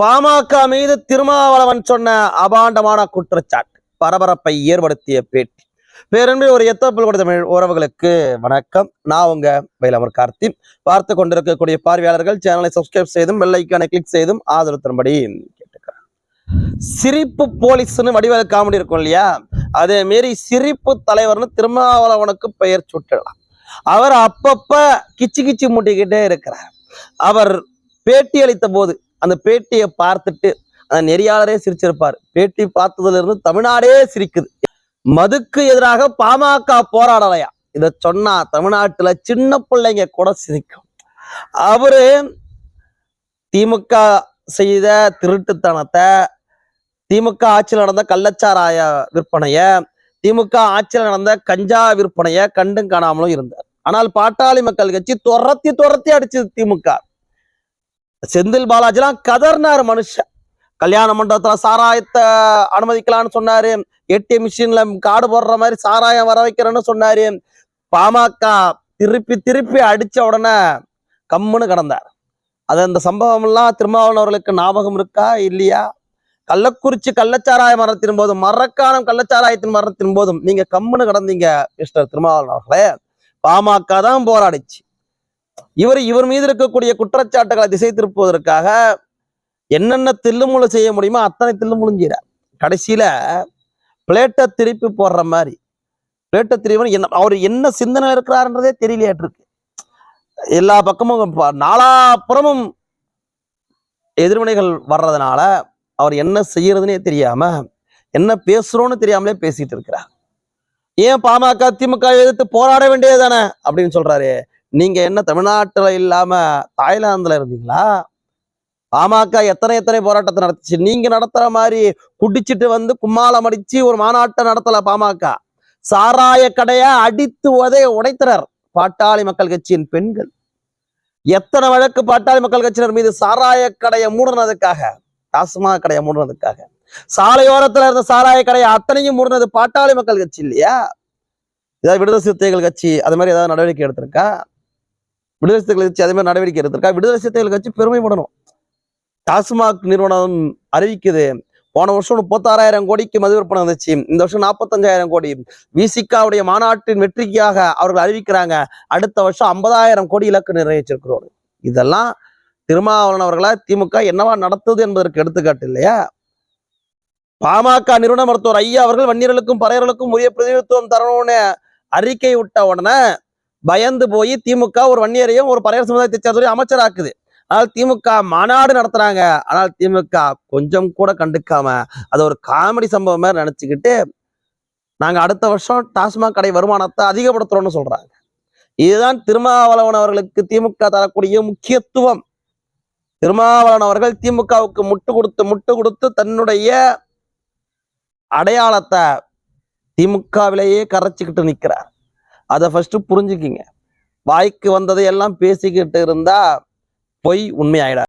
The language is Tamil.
பாமக மீது திருமாவளவன் சொன்ன அபாண்டமான குற்றச்சாட்டு. பரபரப்பை ஏற்படுத்திய பேட்டி. பேரன்பு ஒரு எத்தப்பல் கூட தமிழ் உறவுகளுக்கு வணக்கம். நான் உங்க வயலமர் கார்த்தி பார்த்து கொண்டிருக்கக்கூடிய பார்வையாளர்கள் சேனலை சப்ஸ்கிரைப் செய்தும் பெல் கிளிக் செய்தும் ஆதரவு தரும்படி சிரிப்பு போலீஸ்னு வடிவேல காமெடி இருக்கும் இல்லையா? அதே மாரி சிரிப்பு தலைவர்னு திருமாவளவனுக்கு பெயர் சுட்டலாம். அவர் அப்பப்ப கிச்சு கிச்சு முட்டிக்கிட்டே இருக்கிறார். அவர் பேட்டி அளித்த போது அந்த பேட்டியை பார்த்துட்டு அந்த நெறியாளரே சிரிச்சிருப்பார். பேட்டி பார்த்ததுல இருந்து தமிழ்நாடே சிரிக்குது. மதுக்கு எதிராக பாமக போராடலையா? இத சொன்னா தமிழ்நாட்டுல சின்ன பிள்ளைங்க கூட சிரிக்கும். அவரு திமுக செய்த திருட்டுத்தனத்தை திமுக ஆட்சியில் நடந்த கள்ளச்சாராய விற்பனைய திமுக ஆட்சியில் நடந்த கஞ்சா விற்பனைய கண்டும் காணாமலும் இருந்தார். ஆனால் பாட்டாளி மக்கள் கட்சி துரத்தி துரத்தி அடிச்சது திமுக. செந்தில் பாலாஜிலாம் கதர்னார் மனுஷன். கல்யாண மண்டபத்துல சாராயத்தை அனுமதிக்கலாம்னு சொன்னாரு. ஏடிஎம் மிஷின்ல காடு போடுற மாதிரி சாராயம் வர வைக்கிறேன்னு சொன்னாரு. பாமக திருப்பி திருப்பி அடிச்ச உடனே கம்முன்னு கிடந்தார். அது அந்த சம்பவம் எல்லாம் திருமாவளவன் அவர்களுக்கு ஞாபகம் இருக்கா? இல்லையா? கள்ளக்குறிச்சி கள்ளச்சாராய மரணத்தின் போதும் மரக்கானம் கள்ளச்சாராயத்தின் மரணத்தின் போதும் நீங்க கம்முன்னு கிடந்தீங்க மிஸ்டர் திருமாவளவன் அவர்களே பாமக தான் போராடிச்சு. இவர் இவர் மீது இருக்கக்கூடிய குற்றச்சாட்டுகளை திசை திருப்புவதற்காக என்னென்ன தில்லுமுழு செய்ய முடியுமோ அத்தனை தில்லுமுழும் செய்கிறார் கடைசியில பிளேட்டை திருப்பி போடுற மாதிரி பிளேட்டை திருப்பி என்ன அவர் என்ன சிந்தனை இருக்கிறாருன்றதே தெரியலையாட்டிருக்கு எல்லா பக்கமும் நாலாப்புறமும் எதிர்வினைகள் வர்றதுனால அவர் என்ன செய்யறதுனே தெரியாம என்ன பேசுறோன்னு தெரியாமலே பேசிட்டு இருக்கிறார். ஏன் பாமக திமுக எதிர்த்து போராட வேண்டியது தானே அப்படின்னு சொல்றாரு நீங்க என்ன தமிழ்நாட்டுல இல்லாம தாய்லாந்துல இருந்தீங்களா? பாமக எத்தனை எத்தனை போராட்டத்தை நடத்துச்சு? நீங்க நடத்துற மாதிரி குடிச்சிட்டு வந்து கும்மாளம் அடிச்சு ஒரு மாநாட்டை நடத்தல பாமக. சாராய கடையா அடித்து உதை உடைத்தனர் பாட்டாளி மக்கள் கட்சியின் பெண்கள். எத்தனை வழக்கு பாட்டாளி மக்கள் கட்சியினர் மீது சாராய கடையை மூடுனதுக்காக? டாஸ்மாக் கடையை மூடுனதுக்காக. சாலையோரத்துல இருந்த சாராய கடையை அத்தனையும் மூடுனது பாட்டாளி மக்கள் கட்சி இல்லையா? ஏதாவது விடுதலை சிறுத்தைகள் கட்சி அது மாதிரி ஏதாவது நடவடிக்கை எடுத்திருக்கா? விடுதலை சிறுத்தைகள் கட்சி அதே மாதிரி நடவடிக்கை எடுத்திருக்கா? விடுதலை சிறுத்தைகள் கட்சி பெருமைப்படணும் டாஸ்மாக் நிறுவனம் அறிவிக்குது. போன வருஷம் முப்பத்தாறாயிரம் கோடிக்கு மது விற்பனை வந்துச்சு. இந்த வருஷம் நாற்பத்தஞ்சாயிரம் கோடி. விசிகாவுடைய மாநாட்டின் வெற்றிக்காக அவர்கள் அறிவிக்கிறாங்க. அடுத்த வருஷம் ஐம்பதாயிரம் கோடி இலக்கு நிறைவேற்றிருக்கிறோம். இதெல்லாம் திருமாவளவன் அவர்களா திமுக என்னவா நடத்துது என்பதற்கு எடுத்துக்காட்டு இல்லையா? பாமக நிறுவன மருத்துவர் ஐயா அவர்கள் வன்னியர்களுக்கும் பறையர்களுக்கும் உரிய பிரதிநிதித்துவம் தரணும்னு அறிக்கை விட்ட உடனே பயந்து போய் திமுக ஒரு வன்னியரையும் ஒரு பறையர் சமுதாயத்தை சேர்ந்தவரையும் அமைச்சராக்குது. ஆனால் திமுக மாநாடு நடத்துறாங்க. ஆனால் திமுக கொஞ்சம் கூட கண்டுக்காம அது ஒரு காமெடி சம்பவம் மாதிரி நினைச்சுக்கிட்டு நாங்க அடுத்த வருஷம் டாஸ்மாக் கடை வருமானத்தை அதிகப்படுத்துறோம்னு சொல்றாங்க. இதுதான் திருமாவளவன் அவர்களுக்கு திமுக தரக்கூடிய முக்கியத்துவம். திருமாவளவன் அவர்கள் திமுகவுக்கு முட்டு கொடுத்து முட்டு கொடுத்து தன்னுடைய அடையாளத்தை திமுகவிலேயே கரைச்சிக்கிட்டு நிக்கிறார். அதை ஃபஸ்ட்டு புரிஞ்சுக்கிங்க. வாய்க்கு வந்ததை எல்லாம் பேசிக்கிட்டு இருந்தா பொய் உண்மையாயிடாது.